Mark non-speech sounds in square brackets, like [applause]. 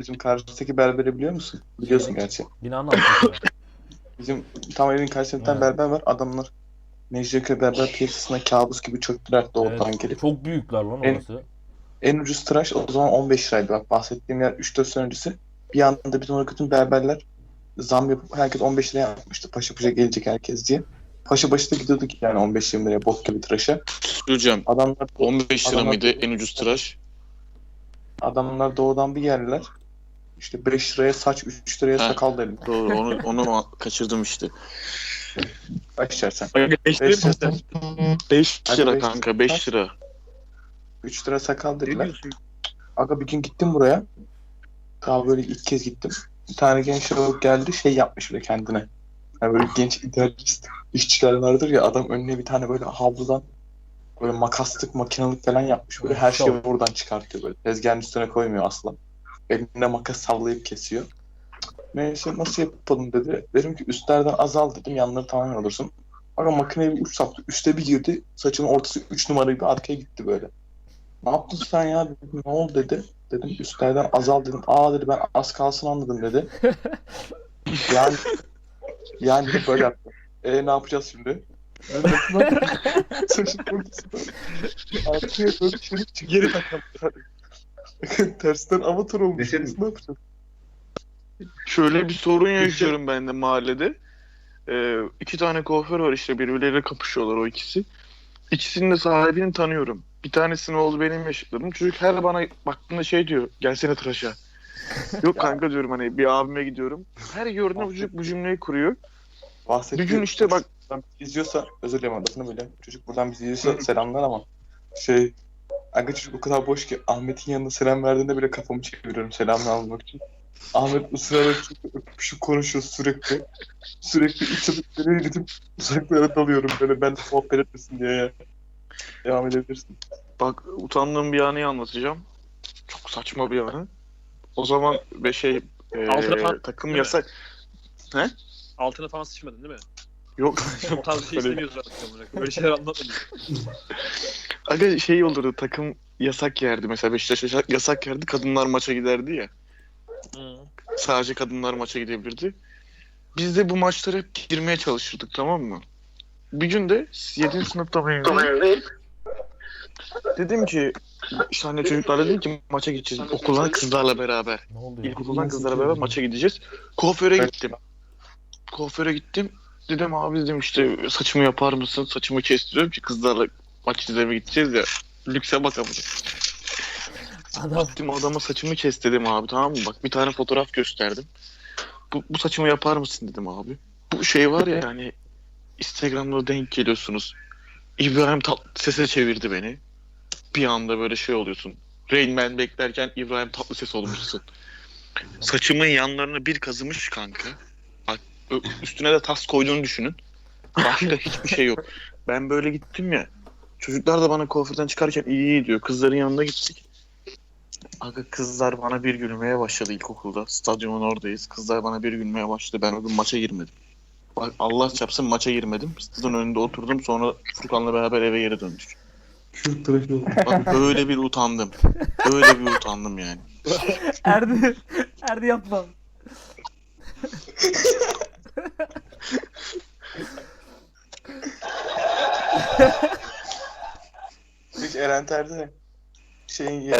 Bizim karşıdaki berberi biliyor musun? Biliyorsun gerçi. Binanın altında. Bizim tam evin karşısında bir tane Evet. berber var. Adamlar Mecidiyeköy berber piyasasına kabus gibi çöktüler doğudan Evet, gelip. çok büyükler lan En- orası. En ucuz tıraş o zaman 15 liraydı. Bak bahsettiğim yer 3-4 sene öncesi. Bir anda bütün olarak bütün berberler zam yapıp herkes 15 liraya yapmıştı. Paşa paşa gelecek herkes diye. Paşa başta gidiyorduk yani 15-20 liraya bok gibi tıraşa. Hocam Adamlar 15 lira Adamlar- mıydı en ucuz tıraş? adamlar doğudan bir yerler. İşte 5 liraya saç, 3 liraya Ha. sakal derim. Doğru onu onu [laughs] kaçırdım işte. Kaç içersen. 5 Beş lira, 5 Hadi lira beş kanka lira. 5 lira. 3 lira sakal Ne dediler. diyorsun? Aga bir gün gittim buraya. Daha böyle ilk kez gittim. Bir tane genç çocuk geldi şey yapmış bile kendine. Yani böyle genç idealist işçiler vardır ya adam önüne bir tane böyle havludan böyle makaslık makinalık falan yapmış. Böyle her şeyi buradan çıkartıyor böyle. Tezgahın üstüne koymuyor asla. Elinde makas sallayıp kesiyor. Neyse nasıl yapalım dedi. Dedim ki üstlerden azal dedim yanları tamamen olursun. Aga makineye bir uç saptı. Üste bir girdi. Saçının ortası 3 numara gibi arkaya gitti böyle. Ne yaptın sen ya dedim. Ne oldu dedi. Dedim üstlerden azal dedim. Aa dedi ben az kalsın anladım dedi. [laughs] yani yani böyle yaptı. E ne yapacağız şimdi? [laughs] Saçın arkaya böyle çelik çıktı. Geri takalım. [laughs] Tersten avatar olmuş. Desene. Biz ne yapacağız? Şöyle bir sorun yaşıyorum ben de mahallede. Ee, iki tane kuaför var işte birbirleriyle kapışıyorlar o ikisi. İkisinin de sahibini tanıyorum. Bir tanesinin oğlu benim yaşıtlarım. Çocuk her bana baktığında şey diyor. Gelsene tıraşa. [laughs] Yok kanka diyorum hani bir abime gidiyorum. Her gördüğümde bu çocuk bu cümleyi kuruyor. Bahsettiği Bir gün işte bak- izliyorsa özür dilerim adını bile. Çocuk buradan bizi izliyorsa selamlar ama şey Aga çocuk o kadar boş ki Ahmet'in yanında selam verdiğinde bile kafamı çeviriyorum selamını almak için. Ahmet ısrarla öpüşüp konuşuyor sürekli. Sürekli içimlikleri gidip uzaklara dalıyorum böyle ben de sohbet etmesin diye ya. Devam edebilirsin. Bak utandığım bir anıyı anlatacağım. Çok saçma bir anı. O zaman bir şey e, Altına falan- takım yasak. Altına falan sıçmadın değil mi? Yok. [laughs] O tarz bir şey Öyle- istemiyoruz artık. Böyle şeyler anlatmadın. [laughs] Aga şey olurdu takım yasak yerdi mesela Beşiktaş yasak, yasak yerdi kadınlar maça giderdi ya. Hı. Sadece kadınlar maça gidebilirdi. Biz de bu maçlara hep girmeye çalışırdık tamam mı? Bir gün de 7. sınıfta mıyım? Dedim ki işte hani çocuklar dedim ki maça gideceğiz okuldan kızlarla beraber. Ne oldu ya? İlkokuldan kızlarla beraber maça gideceğiz. Kuaföre gittim. Kuaföre gittim. Dedim abi dedim işte saçımı yapar mısın? Saçımı kestiriyorum ki kızlarla maç izlemeye gideceğiz ya. Lükse bak ama. Adam Gittim adama saçımı kes dedim abi tamam mı? Bak bir tane fotoğraf gösterdim. Bu, bu saçımı yapar mısın dedim abi. Bu şey var ya yani Instagram'da denk geliyorsunuz. İbrahim Tatlıses'e çevirdi beni. Bir anda böyle şey oluyorsun. Rain Man beklerken İbrahim Tatlıses olmuşsun. Saçımın yanlarını bir kazımış kanka. Üstüne de tas koyduğunu düşünün. Başka [laughs] hiçbir şey yok. Ben böyle gittim ya. Çocuklar da bana kuaförden çıkarken iyi iyi diyor. Kızların yanına gittik. Aga kızlar bana bir gülmeye başladı ilkokulda. Stadyumun oradayız. Kızlar bana bir gülmeye başladı. Ben o gün maça girmedim. Bak Allah çarpsın maça girmedim. Stadın önünde oturdum. Sonra Furkan'la beraber eve geri döndük. Bak öyle bir utandım. Öyle bir utandım yani. [laughs] Erdi. Erdi yapma. [laughs] [laughs] Hiç Eren Terzi şeyin